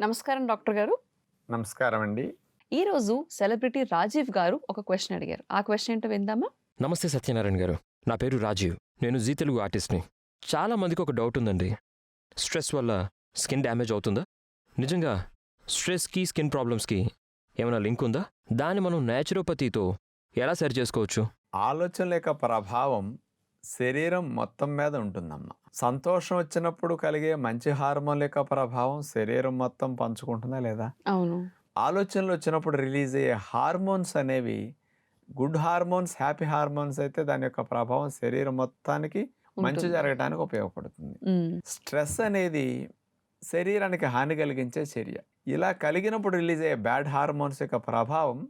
నమస్కారం డాక్టర్ గారు. నమస్కారం అండి. ఈ రోజు సెలబ్రిటీ రాజీవ్ గారు ఒక క్వశ్చన్ అడిగారు. ఆ క్వశ్చన్ ఏంటో విందామా? నమస్తే సత్యనారాయణ గారు. నా పేరు రాజీవ్. నేను జీ తెలుగు ఆర్టిస్ట్ని. చాలా మందికి ఒక డౌట్ ఉందండి. స్ట్రెస్ వల్ల స్కిన్ డ్యామేజ్ అవుతుందా? నిజంగా స్ట్రెస్కి స్కిన్ ప్రాబ్లమ్స్కి ఏమైనా లింక్ ఉందా? దాన్ని మనం నేచురోపతితో ఎలా సరి చేసుకోవచ్చు? ఆలోచన యొక్క ప్రభావం శరీరం మొత్తం మీద ఉంటుందమ్మా. సంతోషం వచ్చినప్పుడు కలిగే మంచి హార్మోన్ యొక్క ప్రభావం శరీరం మొత్తం పంచుకుంటుందా లేదా? అవును. ఆలోచనలు వచ్చినప్పుడు రిలీజ్ అయ్యే హార్మోన్స్ అనేవి గుడ్ హార్మోన్స్ హ్యాపీ హార్మోన్స్ అయితే దాని యొక్క ప్రభావం శరీరం మొత్తానికి మంచి. జరగడానికి ఉపయోగపడుతుంది. స్ట్రెస్ అనేది శరీరానికి హాని కలిగించే చర్య. ఇలా కలిగినప్పుడు రిలీజ్ అయ్యే బ్యాడ్ హార్మోన్స్ యొక్క ప్రభావం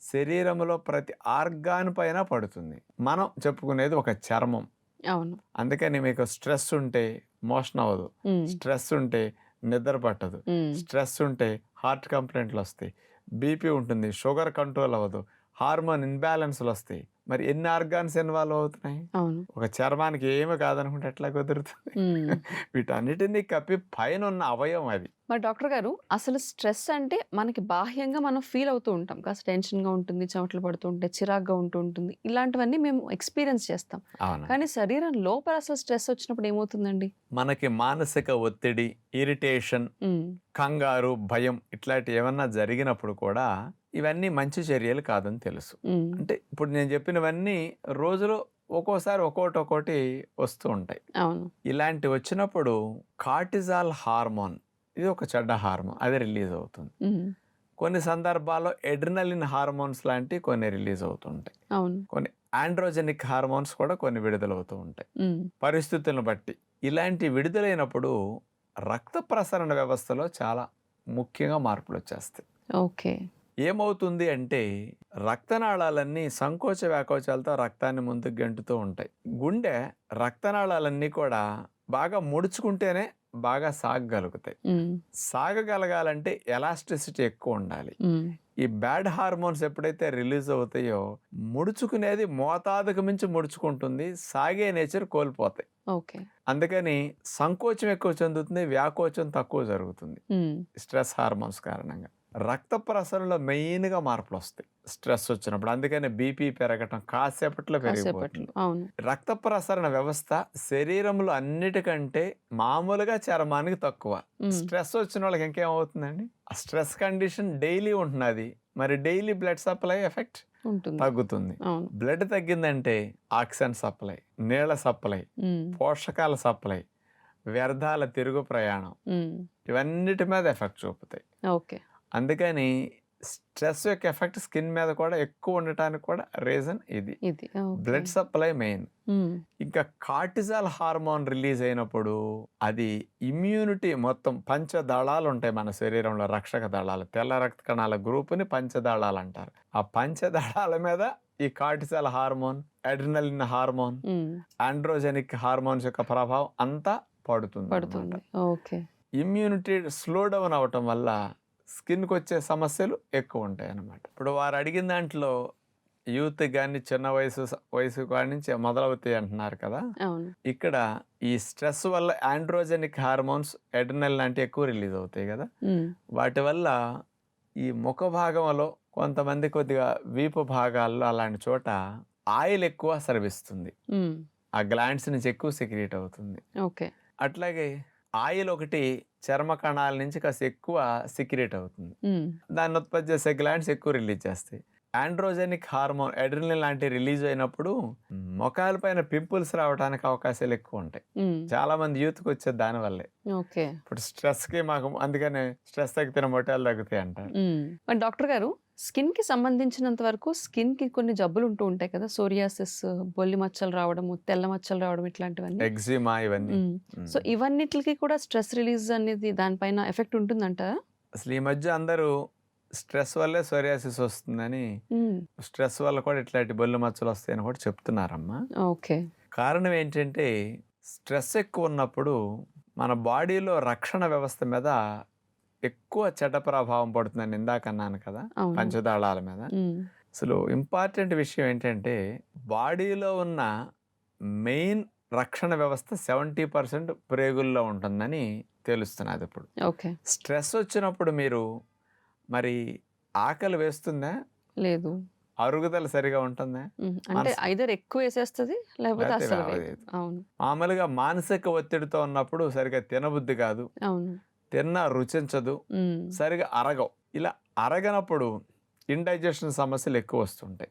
శరీరంలో ప్రతి ఆర్గాన్ పైన పడుతుంది. మనం చెప్పుకునేది ఒక చర్మం. అవును. అందుకని మీకు స్ట్రెస్ ఉంటే మోషన్ అవ్వదు. స్ట్రెస్ ఉంటే నిద్ర పట్టదు. స్ట్రెస్ ఉంటే హార్ట్ కంప్లైంట్లు వస్తాయి. బీపీ ఉంటుంది షుగర్ కంట్రోల్ అవ్వదు హార్మోన్ ఇన్బ్యాలెన్స్లు వస్తాయి. మరి ఎన్ని ఆర్గాన్స్ ఇన్వాల్వ్ అవుతున్నాయి? అవును. ఒక చర్మానికి ఏమీ కాదనుకుంటే ఎట్లా కుదురుతుంది. వీటన్నిటినీ కప్పి పైన ఉన్న అవయవం అది. మరి డాక్టర్ గారు అసలు స్ట్రెస్ అంటే మనకి బాహ్యంగా మనం ఫీల్ అవుతూ ఉంటాం. కాస్త టెన్షన్గా ఉంటుంది చెమటలు పడుతూ ఉంటాయి చిరాగ్గా ఉంటూ ఉంటుంది. ఇలాంటివన్నీ మేము ఎక్స్పీరియన్స్ చేస్తాం. అవును. కానీ శరీరం లోపల అసలు స్ట్రెస్ వచ్చినప్పుడు ఏమవుతుందండి? మనకి మానసిక ఒత్తిడి ఇరిటేషన్ కంగారు భయం ఇట్లాంటి ఏమన్నా జరిగినప్పుడు కూడా ఇవన్నీ మంచి చర్యలు కాదని తెలుసు. అంటే ఇప్పుడు నేను చెప్పినవన్నీ రోజులో ఒక్కోసారి ఒక్కోటి ఒక్కోటి వస్తూ ఉంటాయి. అవును. ఇలాంటి వచ్చినప్పుడు కార్టిజాల్ హార్మోన్ ఇది ఒక చెడ్డ హార్మోన్ అది రిలీజ్ అవుతుంది. కొన్ని సందర్భాల్లో ఎడ్రినలిన్ హార్మోన్స్ లాంటివి కొన్ని రిలీజ్ అవుతుంటాయి. అవును. కొన్ని ఆండ్రోజెనిక్ హార్మోన్స్ కూడా కొన్ని విడుదలవుతూ ఉంటాయి. పరిస్థితులను బట్టి ఇలాంటి విడుదలైనప్పుడు రక్త ప్రసరణ వ్యవస్థలో చాలా ముఖ్యంగా మార్పులు వచ్చేస్తాయి. ఓకే. ఏమవుతుంది అంటే రక్తనాళాలన్నీ సంకోచ వ్యాకోచాలతో రక్తాన్ని ముందుకు గంటుతూ ఉంటాయి. గుండె రక్తనాళాలన్నీ కూడా బాగా ముడుచుకుంటేనే బాగా సాగగలుగుతాయి. సాగగలగాలంటే ఎలాస్టిసిటీ ఎక్కువ ఉండాలి. ఈ బ్యాడ్ హార్మోన్స్ ఎప్పుడైతే రిలీజ్ అవుతాయో ముడుచుకునేది మోతాదుకు మించి ముడుచుకుంటుంది సాగే నేచర్ కోల్పోతాయి. ఓకే. అందుకని సంకోచం ఎక్కువ చెందుతుంది వ్యాకోచం తక్కువ జరుగుతుంది. స్ట్రెస్ హార్మోన్స్ కారణంగా. రక్త ప్రసరణలో మెయిన్గా మార్పులు వస్తాయి స్ట్రెస్ వచ్చినప్పుడు. అందుకని బీపీ పెరగటం కాసేపట్లో పెరిగిపోతుంది. రక్త ప్రసరణ వ్యవస్థ శరీరంలో అన్నిటికంటే మామూలుగా చర్మానికి తక్కువ. స్ట్రెస్ వచ్చిన వాళ్ళకి ఇంకేమవుతుందండి? ఆ స్ట్రెస్ కండిషన్ డైలీ ఉంటున్నది. మరి డైలీ బ్లడ్ సప్లై ఎఫెక్ట్ తగ్గుతుంది. బ్లడ్ తగ్గిందంటే ఆక్సిజన్ సప్లై నీళ్ళ సప్లై పోషకాల సప్లై వ్యర్థాల తిరుగు ప్రయాణం. ఇవన్నిటి మీద ఎఫెక్ట్ చూపుతాయి. ఓకే. అందుకని స్ట్రెస్ యొక్క ఎఫెక్ట్ స్కిన్ మీద కూడా ఎక్కువ ఉండటానికి కూడా రీజన్ ఇది. Blood supply main. ఇంకా కార్టిజాల్ హార్మోన్ రిలీజ్ అయినప్పుడు అది ఇమ్యూనిటీ మొత్తం పంచదళాలు ఉంటాయి మన శరీరంలో రక్షక దళాలు. తెల్ల రక్త కణాల గ్రూపుని పంచదళాలు అంటారు. ఆ పంచదళాల మీద ఈ cortisol hormone adrenaline hormone androgenic hormones యొక్క ప్రభావం అంతా పడుతుంది పడుతుంది. ఓకే. ఇమ్యూనిటీ స్లో డౌన్ అవటం వల్ల స్కిన్కి వచ్చే సమస్యలు ఎక్కువ ఉంటాయి అన్నమాట ఇప్పుడు వారు అడిగిన దాంట్లో యూత్ కానీ చిన్న వయసు వయసు కాడి నుంచి మొదలవుతాయి అంటున్నారు కదా. అవును. ఇక్కడ ఈ స్ట్రెస్ వల్ల ఆండ్రోజెనిక్ హార్మోన్స్ ఎడ్రినల్ లాంటివి ఎక్కువ రిలీజ్ అవుతాయి కదా. వాటి వల్ల ఈ ముఖ భాగంలో కొంతమంది కొద్దిగా వీపు భాగాల్లో అలాంటి చోట ఆయిల్ ఎక్కువ స్రవిస్తుంది ఆ గ్లాండ్స్ నుంచి ఎక్కువ సెక్రియేట్ అవుతుంది. ఓకే. అట్లాగే ఆయిల్ ఒకటి చర్మ కణాల నుంచి కాస్త ఎక్కువ సిక్రియేట్ అవుతుంది. దాన్ని ఉత్పత్తి చేసే గ్లాండ్స్ ఎక్కువ రిలీజ్ చేస్తాయి. ఆండ్రోజెనిక్ హార్మోన్ ఎడ్రినల్ లాంటి రిలీజ్ అయినప్పుడు మొఖాల పైన పింపుల్స్ రావడానికి అవకాశాలు ఎక్కువ ఉంటాయి. చాలా మంది యూత్కి వచ్చేది దానివల్లే ఓకే. ఇప్పుడు స్ట్రెస్కి మాకు అందుకనే స్ట్రెస్ తగ్గితే మొటాలు తగ్గుతాయి అంటారు. మరి డాక్టర్ గారు స్కిన్కి సంబంధించినంత వరకు స్కిన్కి కొన్ని జబ్బులు ఉంటూ ఉంటాయి కదా? సోరియాసిస్ బొల్లి మచ్చలు రావడము తెల్ల మచ్చలు రావడం ఇట్లాంటివన్నీ. ఎగ్జిమా ఇవన్నీ. సో ఇవన్నిటికి కూడా స్ట్రెస్ రిలీజ్ అనేది దానిపైన ఎఫెక్ట్ ఉంటుందంటారా? అసలు ఈ మధ్య అందరూ స్ట్రెస్ వల్లే సోరియాసిస్ వస్తుందని స్ట్రెస్ వల్ల కూడా ఇట్లాంటి బొల్లు మచ్చలు వస్తాయని కూడా చెప్తున్నారమ్మా. ఓకే. కారణం ఏంటంటే స్ట్రెస్ ఎక్కువ ఉన్నప్పుడు మన బాడీలో రక్షణ వ్యవస్థ మీద ఎక్కువ చెడ్డ ప్రభావం పడుతుందని ఇందాక అన్నాను కదా పంచదాళాల మీద. అసలు ఇంపార్టెంట్ విషయం ఏంటంటే బాడీలో ఉన్న మెయిన్ రక్షణ వ్యవస్థ సెవెంటీ పర్సెంట్ ప్రేగుల్లో ఉంటుందని తెలుస్తున్నది ఇప్పుడు. ఓకే. స్ట్రెస్ వచ్చినప్పుడు మీరు మరి ఆకలి వేస్తుందా? లేదు. అరుగుదల సరిగా ఉంటుందా? అంటే ఐదర్ ఎక్కువ వేసేస్తుంది లేకపోతే అసలు. అవును. మామూలుగా మానసిక ఒత్తిడితో ఉన్నప్పుడు సరిగా తినబుద్ధి కాదు. అవును. తిన్నా రుచించదు. సరిగా అరగవు. ఇలా అరగనప్పుడు ఇండైజెషన్ సమస్యలు ఎక్కువ వస్తుంటాయి.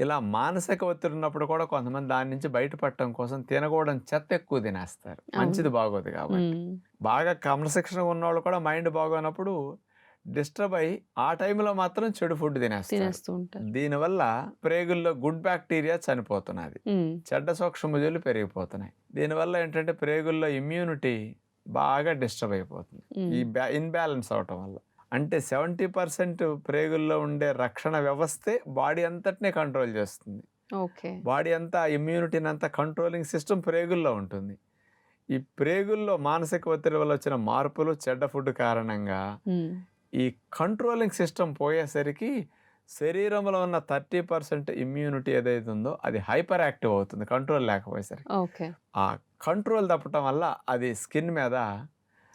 ఇలా మానసిక ఒత్తిడి ఉన్నప్పుడు కూడా కొంతమంది దాని నుంచి బయటపడటం కోసం తినకూడని చెత్త ఎక్కువ తినేస్తారు. మంచిది బాగోదు కాబట్టి. బాగా క్రమశిక్షణ ఉన్నవాళ్ళు కూడా మైండ్ బాగోనప్పుడు డిస్టర్బ్ అయ్యి ఆ టైంలో మాత్రం చెడు ఫుడ్ తినేస్తూ ఉంటారు. దీనివల్ల ప్రేగుల్లో గుడ్ బ్యాక్టీరియా చనిపోతున్నది. చెడ్డ సూక్ష్మజీవులు పెరిగిపోతున్నాయి. దీనివల్ల ఏంటంటే ప్రేగుల్లో ఇమ్యూనిటీ బాగా డిస్టర్బ్ అయిపోతుంది. ఈ బ్యా ఇన్బ్యాలెన్స్ అవటం వల్ల. అంటే సెవెంటీ పర్సెంట్ ప్రేగుల్లో ఉండే రక్షణ వ్యవస్థే బాడీ అంతటినే కంట్రోల్ చేస్తుంది. బాడీ అంతా ఇమ్యూనిటీని అంతా కంట్రోలింగ్ సిస్టమ్ ప్రేగుల్లో ఉంటుంది. ఈ ప్రేగుల్లో మానసిక ఒత్తిడి వల్ల వచ్చిన మార్పులు చెడ్డ ఫుడ్ కారణంగా ఈ కంట్రోలింగ్ సిస్టమ్ పోయేసరికి శరీరంలో ఉన్న థర్టీ పర్సెంట్ ఇమ్యూనిటీ ఏదైతే ఉందో అది హైపర్ యాక్టివ్ అవుతుంది కంట్రోల్ లేకపోయేసరికి. ఓకే. ఆ కంట్రోల్ తప్పటం వల్ల అది స్కిన్ మీద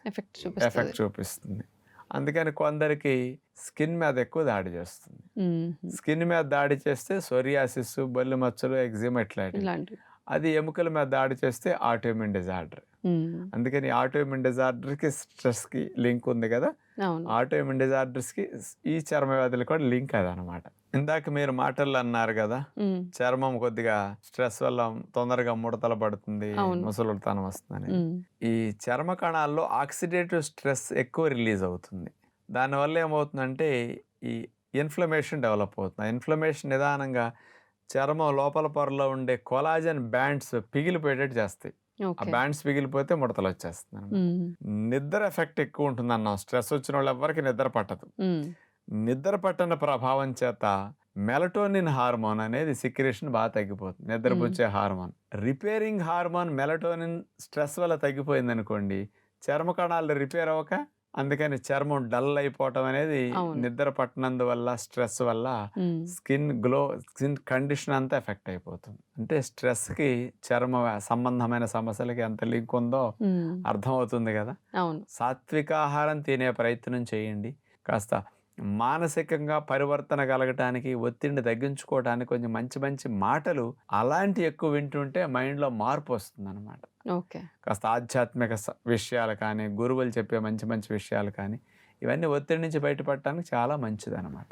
ఎఫెక్ట్ ఎఫెక్ట్ చూపిస్తుంది. అందుకని కొందరికి స్కిన్ మీద ఎక్కువ దాడి చేస్తుంది. స్కిన్ మీద దాడి చేస్తే సోరియాసిస్ బొల్లి మచ్చలు ఎగ్జిమా ఇట్లాంటివి అది ఎముకల మీద దాడి చేస్తే ఆటోమిన్ డిజార్డర్. అందుకని ఆటోమిన్ డిజార్డర్కి స్ట్రెస్కి లింక్ ఉంది కదా ఆటోమిన్ డిజార్డర్స్కి ఈ చర్మ వ్యాధులు కూడా లింక్ అదనమాట. ఇందాక మీరు మాటల్లో అన్నారు కదా చర్మం కొద్దిగా స్ట్రెస్ వల్ల తొందరగా ముడతలు పడుతుంది. ముసలుతనం వస్తుందని. ఈ చర్మ కణాల్లో ఆక్సిడేటివ్ స్ట్రెస్ ఎక్కువ రిలీజ్ అవుతుంది. దానివల్ల ఏమవుతుందంటే ఈ ఇన్ఫ్లమేషన్ డెవలప్ అవుతుంది. ఇన్ఫ్లమేషన్ నిదానంగా చర్మం లోపల పొరలో ఉండే కొలాజన్ బ్యాండ్స్ పిగిలిపోయేటట్టు చేస్తాయి. ఆ బ్యాండ్స్ పిగిలిపోతే ముడతలు వచ్చేస్తుంది నిద్ర ఎఫెక్ట్ ఎక్కువ ఉంటుంది అన్నాం స్ట్రెస్ వచ్చిన వాళ్ళు ఎవరికి నిద్ర పట్టదు. నిద్ర పట్టని ప్రభావం చేత మెలటోనిన్ హార్మోన్ అనేది సిక్రేషన్ బాగా తగ్గిపోతుంది. నిద్రపుచ్చే hormone. Repairing hormone melatonin stress వల్ల తగ్గిపోయింది అనుకోండి చర్మ కణాలు రిపేర్ అవ్వక అందుకని చర్మం డల్ అయిపోవటం అనేది. నిద్ర పట్టనందువల్ల స్ట్రెస్ వల్ల స్కిన్ గ్లో స్కిన్ కండిషన్ అంతా ఎఫెక్ట్ అయిపోతుంది. అంటే స్ట్రెస్కి చర్మ సంబంధమైన సమస్యలకి ఎంత లింక్ ఉందో ఉమ్, అర్థమవుతుంది కదా. సాత్విక ఆహారం తినే ప్రయత్నం చేయండి. కాస్త మానసికంగా పరివర్తన కలగటానికి ఒత్తిడిని తగ్గించుకోవడానికి కొంచెం మంచి మంచి మాటలు అలాంటి ఎక్కువ వింటుంటే మైండ్లో మార్పు వస్తుంది అనమాట ఓకే. కాస్త ఆధ్యాత్మిక విషయాలు కానీ గురువులు చెప్పే మంచి మంచి విషయాలు కానీ ఇవన్నీ ఒత్తిడి నుంచి బయటపడటానికి చాలా మంచిది అనమాట